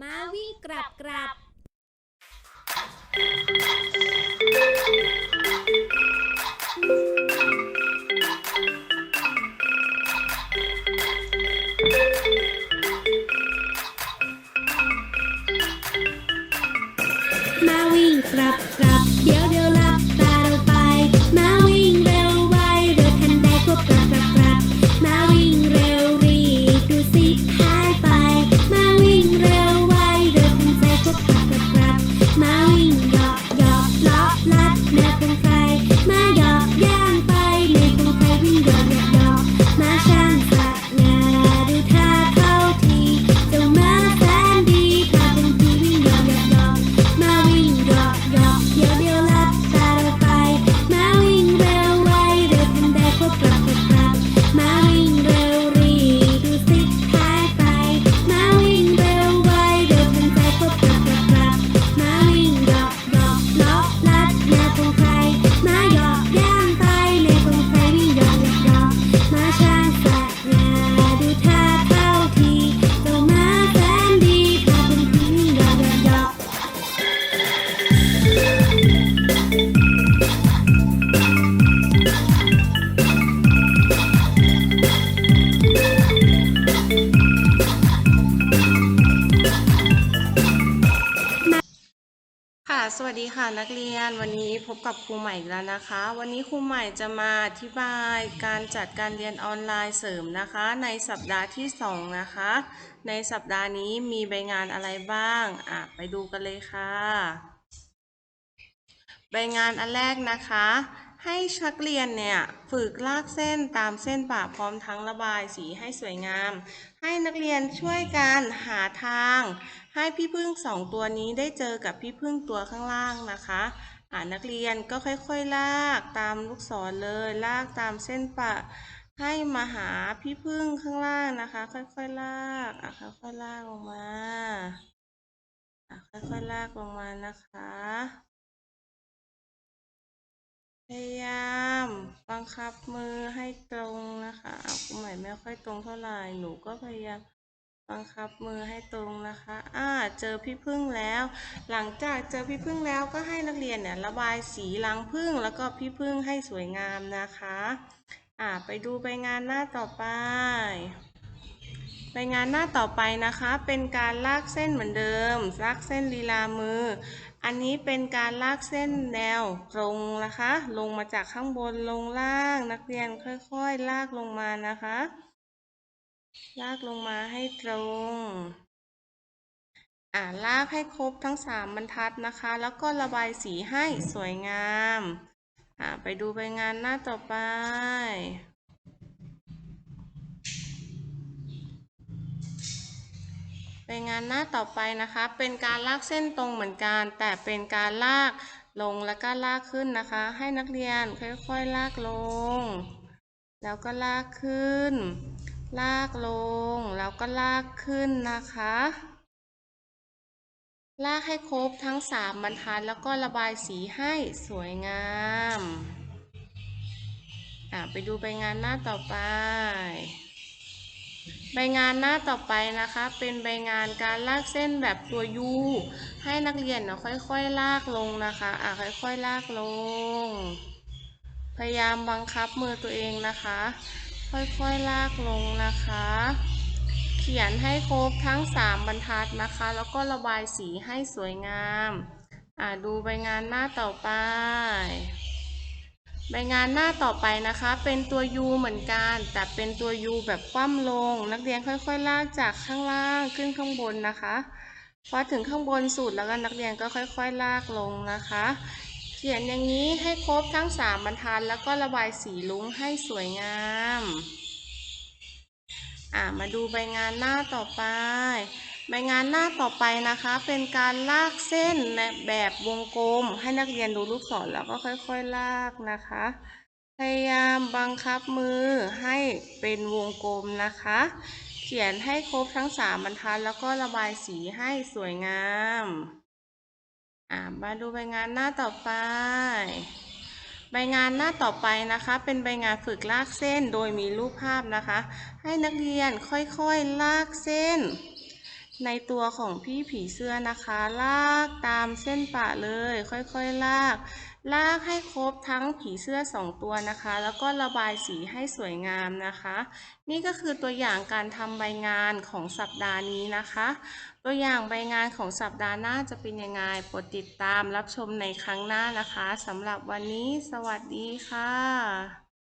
ม้าวิ่งกลับกลับ มาวิ่งกลับกลับเดี๋ยว สวัสดีค่ะนักเรียนวันนี้พบกับครูใหม่อีกแล้วนะคะ วันนี้ครูใหม่จะมาอธิบายการจัดการเรียนออนไลน์เสริมนะคะ ในสัปดาห์ที่ 2 นะคะ ในสัปดาห์นี้มีใบงานอะไรบ้างอะไปดูกันเลยค่ะ ใบงานอันแรกนะคะ ให้นักเรียนเนี่ยฝึกลากเส้นตามเส้นปะพร้อมทั้งระบายสีให้สวยงาม ให้นักเรียนช่วยกันหาทาง ให้พี่พึ่งสองตัวนี้ได้เจอกับพี่พึ่งตัวข้างล่างนะคะอ่านักเรียนก็ค่อยๆลากตามลูกศรเลย ลากตามเส้นปะ ให้มาหาพี่พึ่งข้างล่างนะคะ ค่อยๆลากอะค่อยๆลากลงมาอะค่อยๆลากลงมานะคะพยายามบังคับมือให้ตรงนะคะอะคุณใหม่ไม่ค่อยตรงเท่าไหร่หนูก็พยายามบังคับมือให้ตรงนะคะ เจอพี่พึ่งแล้ว หลังจากเจอพี่พึ่งแล้วก็ให้นักเรียนเนี่ยระบายสีรังพึ่งแล้วก็พี่พึ่งให้สวยงามนะคะอ่าไปดูใบงานหน้าต่อไปใบงานหน้าต่อไปนะคะเป็นการลากเส้นเหมือนเดิม ลากเส้นลีลามือ อันนี้เป็นการลากเส้นแนวตรงนะคะ ลงมาจากข้างบนลงล่างนักเรียนค่อยๆ ลากลงมานะคะ ลากลงมาให้ตรง อ่าลากให้ครบทั้งสามบรรทัดนะคะ แล้วก็ระบายสีให้สวยงามอ่าไปดูใบงานหน้าต่อไปไปงานหน้าต่อไปนะคะ เป็นการลากเส้นตรงเหมือนกัน แต่เป็นการลากลงแล้วก็ลากขึ้นนะคะ ให้นักเรียนค่อยๆลากลง แล้วก็ลากขึ้น ลากลง แล้วก็ลากขึ้นนะคะ ลากให้ครบทั้งสามบรรทัดแล้วก็ระบายสีให้สวยงามอะไปดูใบงานหน้าต่อไป ใบงานหน้าต่อไปนะคะ เป็นใบงานการลากเส้นแบบตัวยูให้นักเรียนเนาะค่อยๆลากลงนะคะอะค่อยๆลากลง พยายามบังคับมือตัวเองนะคะ ค่อยๆลากลงนะคะ เขียนให้ครบทั้งสามบรรทัดนะคะ แล้วก็ระบายสีให้สวยงามอะดูใบงานหน้าต่อไป ใบงานหน้าต่อไปนะคะ เป็นตัว U เหมือนกัน แต่เป็นตัว U แบบคว่ำลง นักเรียนค่อยๆลากจากข้างล่างขึ้นข้างบนนะคะพอถึงข้างบนสุดแล้วก็นักเรียนก็ค่อย ๆ ลากลงนะคะ เขียนอย่างนี้ให้ครบทั้ง 3 บรรทัดแล้วก็ระบายสีลุ้งให้สวยงาม อ่ามาดูใบงานหน้าต่อไป ใบงานหน้าต่อไปนะคะ เป็นการลากเส้นในแบบวงกลม ให้นักเรียนดูลูกศรแล้วก็ค่อยๆลากนะคะ พยายามบังคับมือให้เป็นวงกลมนะคะ เขียนให้ครบทั้งสามบรรทัดแล้วก็ระบายสีให้สวยงาม อ่ามาดูใบงานหน้าต่อไป ใบงานหน้าต่อไปนะคะ เป็นใบงานฝึกลากเส้นโดยมีรูปภาพนะคะ ให้นักเรียนค่อยๆลากเส้น ในตัวของพี่ผีเสื้อนะคะ ลากตามเส้นปะเลย ค่อยๆลาก ลากให้ครบทั้งผีเสื้อสองตัวนะคะ แล้วก็ระบายสีให้สวยงามนะคะ นี่ก็คือตัวอย่างการทำใบงานของสัปดาห์นี้นะคะ ตัวอย่างใบงานของสัปดาห์หน้าจะเป็นยังไงโปรดติดตามรับชมในครั้งหน้านะคะสำหรับวันนี้ สวัสดีค่ะ